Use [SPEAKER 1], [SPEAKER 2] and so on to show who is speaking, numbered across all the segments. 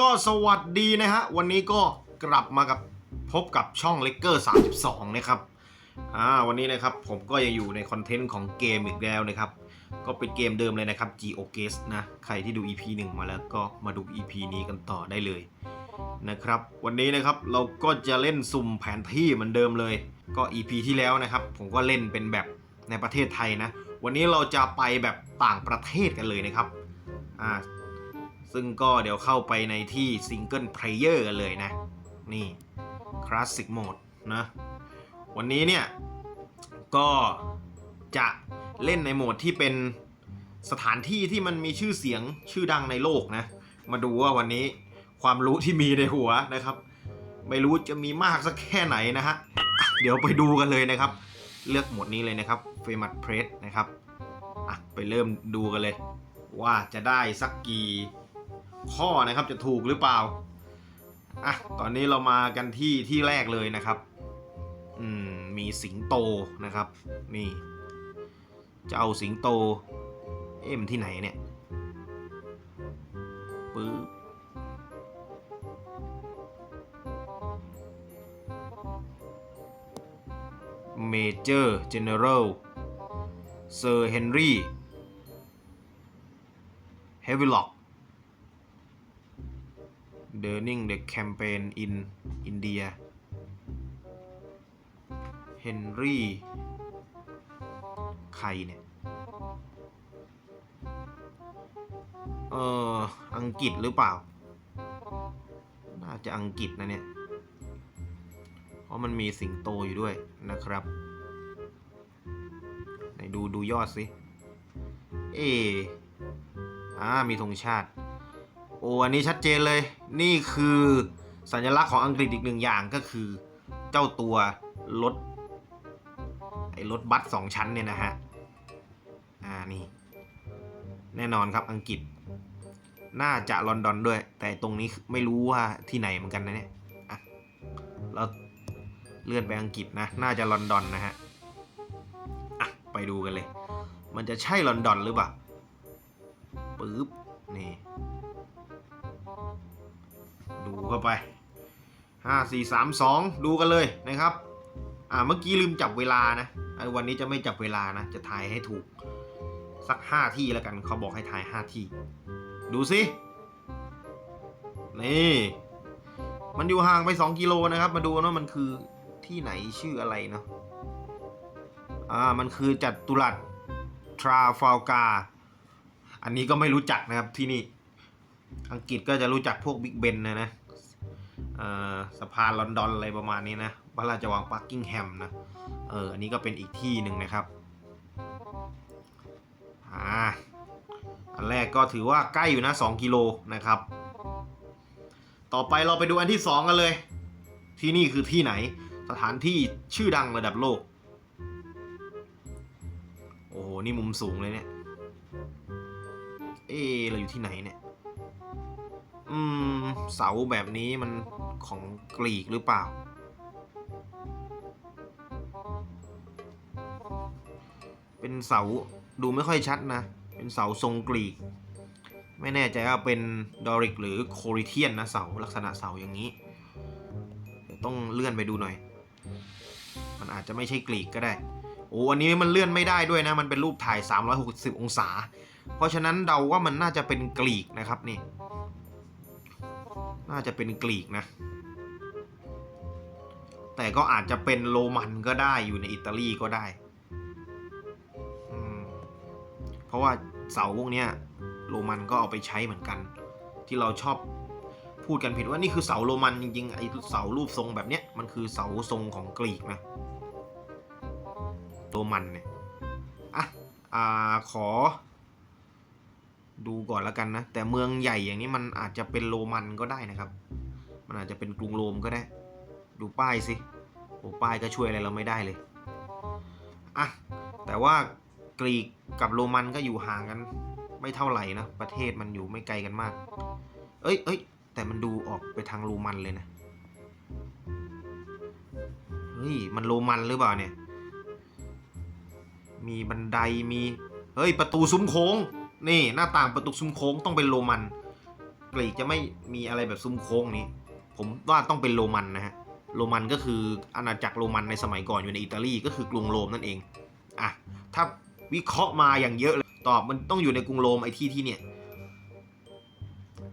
[SPEAKER 1] ก็สวัสดีนะฮะ วันนี้ก็กลับมากับพบกับช่องเลกเกอร์32 นะครับ อ่า วันนี้นะครับผมก็ยังอยู่ในคอนเทนต์ของเกมอีกแล้วนะครับ ก็เป็นเกมเดิมเลยนะครับ Geo g u e s นะ ใครที่ดู EP 1 มาแล้วก็มาดู EP นี้กันต่อได้เลยนะครับ วันนี้นะครับเราก็จะเล่นสุ่มแผนที่เหมือนเดิมเลย ก็ EP ที่แล้วนะครับ ผมก็เล่นเป็นแบบในประเทศไทยนะ วันนี้เราจะไปแบบต่างประเทศกันเลยนะครับ อ่า ซึ่งก็เดี๋ยวเข้าไปในที่ซิงเกิลเพลเยอร์กันเลยนะ นี่คลาสสิกโหมดนะ วันนี้เนี่ย ก็จะเล่นในโหมดที่เป็นสถานที่ที่มันมีชื่อเสียงชื่อดังในโลกนะ มาดูว่าวันนี้ความรู้ที่มีในหัวนะครับ ไม่รู้จะมีมากสักแค่ไหนนะฮะอะเดี๋ยวไปดูกันเลยนะครับ เลือกโหมดนี้เลยนะครับ f a m o u s Press นะครับ อะ ไปเริ่มดูกันเลย ว่าจะได้สักกี่ ข้อนะครับจะถูกหรือเปล่าอะตอนนี้เรามากันที่ที่แรกเลยนะครับ อืมมีสิงโตนะครับ นี่ จะเอาสิงโต เอ็มที่ไหนเนี่ยปึ๊บเมเจอร์เจเนอเรลเซอร์เฮนรี่เฮวิล็อก Durning the campaign in India เฮนรี่ใครเนี่ย เอออังกฤษหรือเปล่า น่าจะอังกฤษนะเนี่ย เพราะมันมีสิงโตอยู่ด้วยนะครับไหนดูดูยอดสิ เออ่ามีธงชาติ โอ้อันนี้ชัดเจนเลย นี่คือสัญลักษณ์ของอังกฤษอีกหนึ่งอย่างก็คือ เจ้าตัวรถไอ้รถบัสสองชั้นเนี่ยนะฮะ อ่านี่ แน่นอนครับอังกฤษ น่าจะลอนดอนด้วย แต่ตรงนี้ไม่รู้ว่าที่ไหนเหมือนกันนะเนี่ยอะเราเลื่อนไปอังกฤษนะ น่าจะลอนดอนนะฮะ อะ ไปดูกันเลย มันจะใช่ลอนดอนหรือเปล่าปึ๊บนี่ ดูเข้าไปห้าสี่สามสองดูกันเลยนะครับ อ่าเมื่อกี้ลืมจับเวลานะ วันนี้จะไม่จับเวลานะ จะทายให้ถูก สักห้าที่แล้วกัน เขาบอกให้ทายห้าที่ ดูสิ นี่ มันอยู่ห่างไปสองกิโลนะครับ มาดูว่ามันคือที่ไหนชื่ออะไรเนาะ อ่า มันคือจัตุรัสทราฟาลกา อันนี้ก็ไม่รู้จักนะครับที่นี่ อังกฤษก็จะรู้จักพวกบิ๊กเบนนะนะ สะพานลอนดอนอะไรประมาณนี้นะพระราชวังปักกิงแฮมนะเอออันนี้ก็เป็นอีกที่หนึ่งนะครับอ่าอันแรกก็ถือว่าใกล้อยู่นะ2กิโลนะครับ ต่อไปเราไปดูอันที่ 2 กันเลย ที่นี่คือที่ไหนสถานที่ชื่อดังระดับโลก โอ้โห นี่มุมสูงเลยเนี่ย เอเราอยู่ที่ไหนเนี่ย อืม เสาแบบนี้มัน ของกรีกหรือเปล่า เป็นเสาดูไม่ค่อยชัดนะ เป็นเสาทรงกรีก ไม่แน่ใจว่าเป็นดอริกหรือโคริเทียนนะเสาลักษณะเสาอย่างนี้ เดี๋ยวต้องเลื่อนไปดูหน่อย มันอาจจะไม่ใช่กรีกก็ได้โอ้อันนี้มันเลื่อนไม่ได้ด้วยนะ มันเป็นรูปถ่าย 360 องศา เพราะฉะนั้นเดาว่ามันน่าจะเป็นกรีกนะครับนี่ น่าจะเป็นกรีกนะ แต่ก็อาจจะเป็นโรมันก็ได้อยู่ในอิตาลีก็ได้ เพราะว่าเสาพวกนี้โรมันก็เอาไปใช้เหมือนกัน ที่เราชอบพูดกันผิดว่านี่คือเสาโรมันจริงๆไอ้เสารูปทรงแบบเนี้ยมันคือเสาทรงของกรีกนะโรมันเนี่ยอะอ่าขอ ดูก่อนแล้วกันนะ แต่เมืองใหญ่อย่างนี้มันอาจจะเป็นโรมันก็ได้นะครับ มันอาจจะเป็นกรุงโรมก็ได้ ดูป้ายสิโอ้ป้ายก็ช่วยอะไรเราไม่ได้เลยอะแต่ว่ากรีกกับโรมันก็อยู่ห่างกัน ไม่เท่าไหร่นะประเทศมันอยู่ไม่ไกลกันมาก เอ้ยเอ้ยแต่มันดูออกไปทางโรมันเลยนะเฮ้ยมันโรมันหรือเปล่าเนี่ย มีบันไดมีเฮ้ยประตูซุ้มโค้ง นี่หน้าต่างประตูซุ้มโค้งต้องเป็นโรมันกรีกจะไม่มีอะไรแบบซุ้มโค้งนี้ ผมว่าต้องเป็นโรมันนะฮะโรมันก็คืออาณาจักรโรมันในสมัยก่อนอยู่ในอิตาลีก็คือกรุงโรมนั่นเองอะถ้าวิเคราะห์มาอย่างเยอะเลยตอบมันต้องอยู่ในกรุงโรมไอ้ที่ที่เนี่ย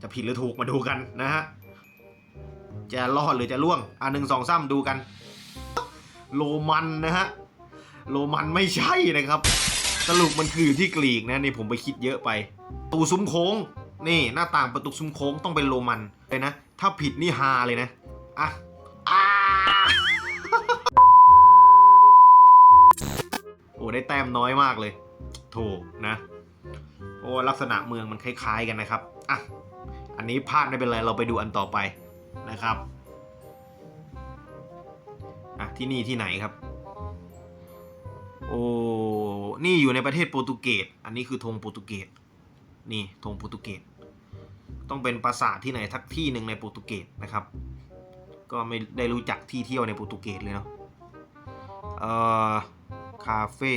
[SPEAKER 1] จะผิดหรือถูกมาดูกันนะฮะจะรอดหรือจะล่วงอะหนึ่งสองสามดูกัน โรมันนะฮะโรมันไม่ใช่นะครับ สรุปมันคืออยู่ที่กรีกนะนี่ผมไปคิดเยอะไปประตูซุ้มโค้ง นี่หน้าต่างประตูซุ้มโค้งต้องเป็นโรมันเลยนะ ถ้าผิดนี่ฮาเลยนะอะอ่าโอ้ได้แต้มน้อยมากเลยโถนะ โอ้ลักษณะเมืองมันคล้ายๆกันนะครับอะอันนี้พลาดไม่เป็นไรเราไปดูอันต่อไปนะครับอะที่นี่ที่ไหนครับ โอ้ นี่อยู่ในประเทศโปรตุเกส อันนี้คือธงโปรตุเกส นี่ธงโปรตุเกส ต้องเป็นปราสาทที่ไหนทักที่หนึ่งในโปรตุเกสนะครับ ก็ไม่ได้รู้จักที่เที่ยวในโปรตุเกสเลยเนาะ เอ่อ คาเฟ่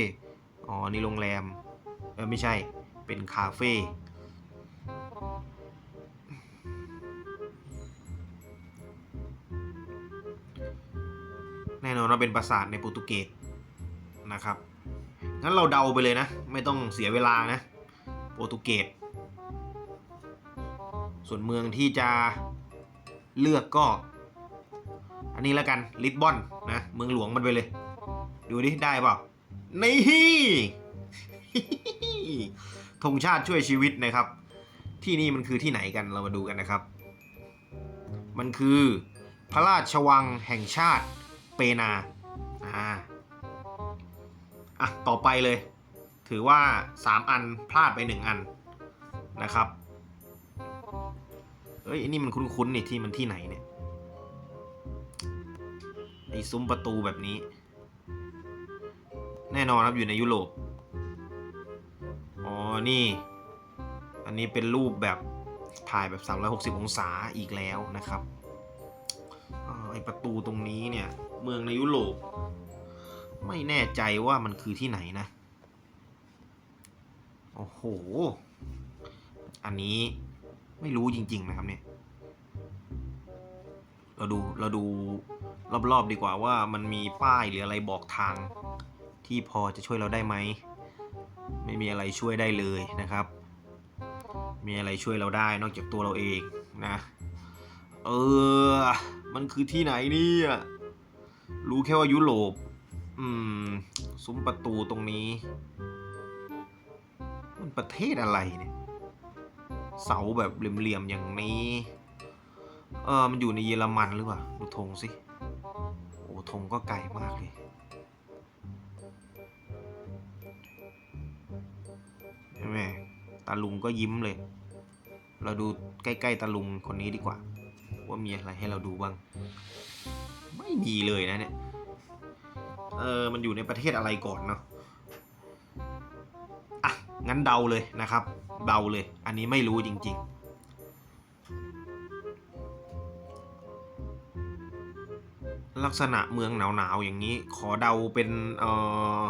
[SPEAKER 1] อ๋อ นี่โรงแรม เออไม่ใช่ เป็นคาเฟ่ แน่นอนว่าเป็นปราสาทในโปรตุเกสนะครับ งั้นเราเดาไปเลยนะ ไม่ต้องเสียเวลานะ โปรตุเกส ส่วนเมืองที่จะเลือกก็ อันนี้แล้วกันลิสบอนนะ เมืองหลวงมันไปเลย ดูดิ ได้เปล่า นี่ธงชาติช่วยชีวิตนะครับ ที่นี่มันคือที่ไหนกันเรามาดูกันนะครับ มันคือพระราชวังแห่งชาติเปนาอ่า อะต่อไปเลย ถือว่า 3 อันพลาดไป 1 อันนะครับเอ้ยนี่มันคุ้นๆนี่ที่มันที่ไหนเนี่ยไอซุ้มประตูแบบนี้ แน่นอนครับอยู่ในยุโรปอ๋อนี่ อันนี้เป็นรูปแบบถ่ายแบบ 360 องศาอีกแล้วนะครับไอประตูตรงนี้เนี่ย เมืองในยุโรป ไม่แน่ใจว่ามันคือที่ไหนนะ โอ้โห อันนี้ไม่รู้จริง ๆ นะครับเนี่ย เราดู เราดูรอบๆดีกว่าว่ามันมีป้ายหรืออะไรบอกทางที่พอจะช่วยเราได้ไหม ไม่มีอะไรช่วยได้เลยนะครับ มีอะไรช่วยเราได้นอกจากตัวเราเองนะ เออ มันคือที่ไหนเนี่ย รู้แค่ว่ายุโรป อืม ซุ้มประตูตรงนี้ มันประเทศอะไรเนี่ย เสาแบบเหลี่ยมๆอย่างนี้ เออมันอยู่ในเยอรมันหรือเปล่า ดูธงสิ โอ้ธงก็ไกลมากเลยใช่ตาลุงก็ยิ้มเลย เราดูใกล้ๆตาลุงคนนี้ดีกว่า ว่ามีอะไรให้เราดูบ้าง ไม่มีเลยนะเนี่ย เออมันอยู่ในประเทศอะไรก่อนเนาะอะงั้นเดาเลยนะครับ เดาเลย อันนี้ไม่รู้จริง ๆลักษณะเมืองหนาวๆอย่างนี้ ขอเดาเป็นเออ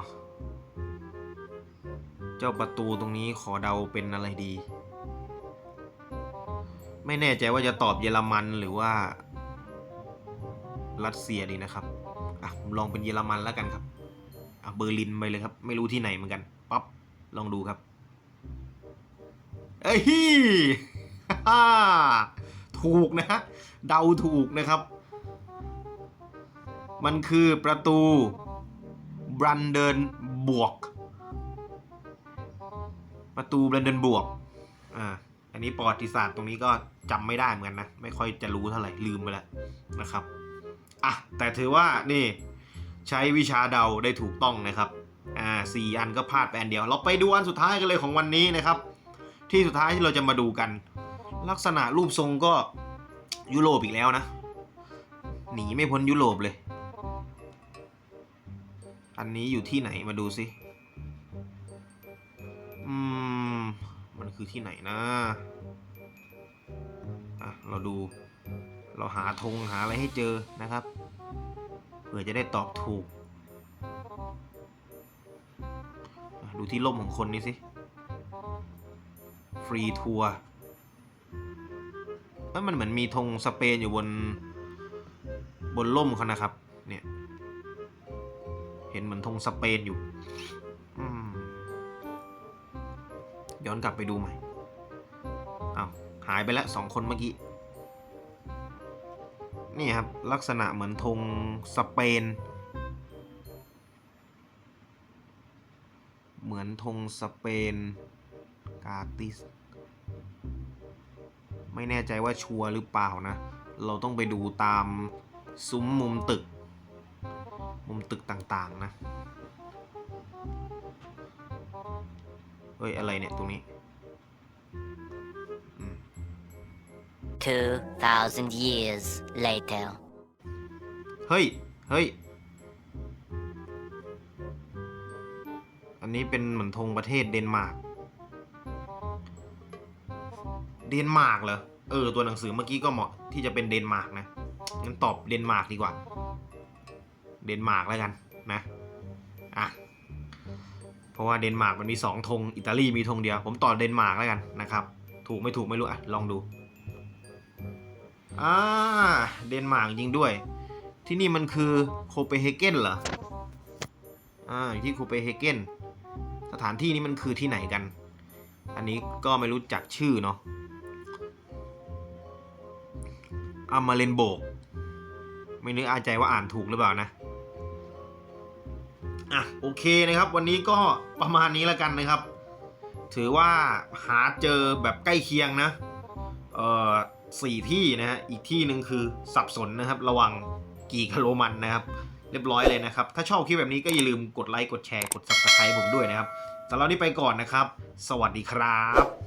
[SPEAKER 1] เจ้าประตูตรงนี้ขอเดาเป็นอะไรดี ไม่แน่ใจว่าจะตอบเยอรมันหรือว่า รัสเซียดีนะครับ อะผมลองเป็นเยอรมันแล้วกันครับอะเบอร์ลินไปเลยครับ ไม่รู้ที่ไหนเหมือนกันปั๊บลองดูครับ เอ้ยฮ่าถูกนะฮะเดาถูกนะครับ มันคือประตูบรันเดนบวก ประตูบรันเดนบวกอ่าอันนี้ประวัติศาสตร์ตรงนี้ก็จำไม่ได้เหมือนกันนะ ไม่ค่อยจะรู้เท่าไหร่ลืมไปแล้วนะครับ อะแต่ถือว่านี่ใช้วิชาเดาได้ถูกต้องนะครับอ่าสี่อันก็พลาดไปอันเดียว เราไปดูอันสุดท้ายกันเลยของวันนี้นะครับ ที่สุดท้ายที่เราจะมาดูกัน ลักษณะรูปทรงก็ยุโรปอีกแล้วนะ หนีไม่พ้นยุโรปเลย อันนี้อยู่ที่ไหนมาดูสิอืมมันคือที่ไหนนะอะเราดู เราหาธงหาอะไรให้เจอนะครับเผื่อจะได้ตอบถูก ดูที่ล่มของคนนี้สิ ฟรีทัวร์เอ้ยมันเหมือนมีธงสเปนอยู่บน บนล่มเขานะครับ เนี่ย เห็นเหมือนธงสเปนอยู่ย้อนกลับไปดูใหม่อ้าวหายไปแล้วสองคนเมื่อกี้ นี่ครับ ลักษณะเหมือนธงสเปน เหมือนธงสเปนกาติส ไม่แน่ใจว่าชัวร์หรือเปล่านะ เราต้องไปดูตามซุ้มมุมตึก มุมตึกต่างๆนะ เฮ้ย อะไรเนี่ย ตรงนี้
[SPEAKER 2] 2,000 years later.
[SPEAKER 1] เฮ้ย เฮ้ย อันนี้เป็นเหมือนธงประเทศเดนมาร์ก เดนมาร์กเหรอ เออ ตัวหนังสือเมื่อกี้ก็เหมาะที่จะเป็นเดนมาร์กนะ งั้นตอบเดนมาร์กดีกว่า เดนมาร์กแล้วกันนะ อะ เพราะว่าเดนมาร์กมันมีสองธง อิตาลีมีธงเดียว ผมตอบเดนมาร์กแล้วกันนะครับ ถูกไม่ถูกไม่รู้อะ ลองดู อ่าเดนมาร์กจริงด้วย ที่นี่มันคือโคเปนเฮเกนเหรอ อ่าอยู่ที่โคเปนเฮเกนสถานที่นี้มันคือที่ไหนกัน อันนี้ก็ไม่รู้จักชื่อเนาะอามาเลนโบก ไม่นึกอาใจว่าอ่านถูกหรือเปล่านะ อะโอเคนะครับ วันนี้ก็ประมาณนี้แล้วกันนะครับ ถือว่าหาเจอแบบใกล้เคียงนะ เอ่อ สี่ที่นะฮะ อีกที่หนึ่งคือสับสนนะครับ ระวังกี่กะโรมันนะครับ เรียบร้อยเลยนะครับ ถ้าชอบคลิปแบบนี้ก็อย่าลืมกดไลค์ กดแชร์ กด subscribe ผมด้วยนะครับสำหรับวันนี้ไปก่อนนะครับ สวัสดีครับ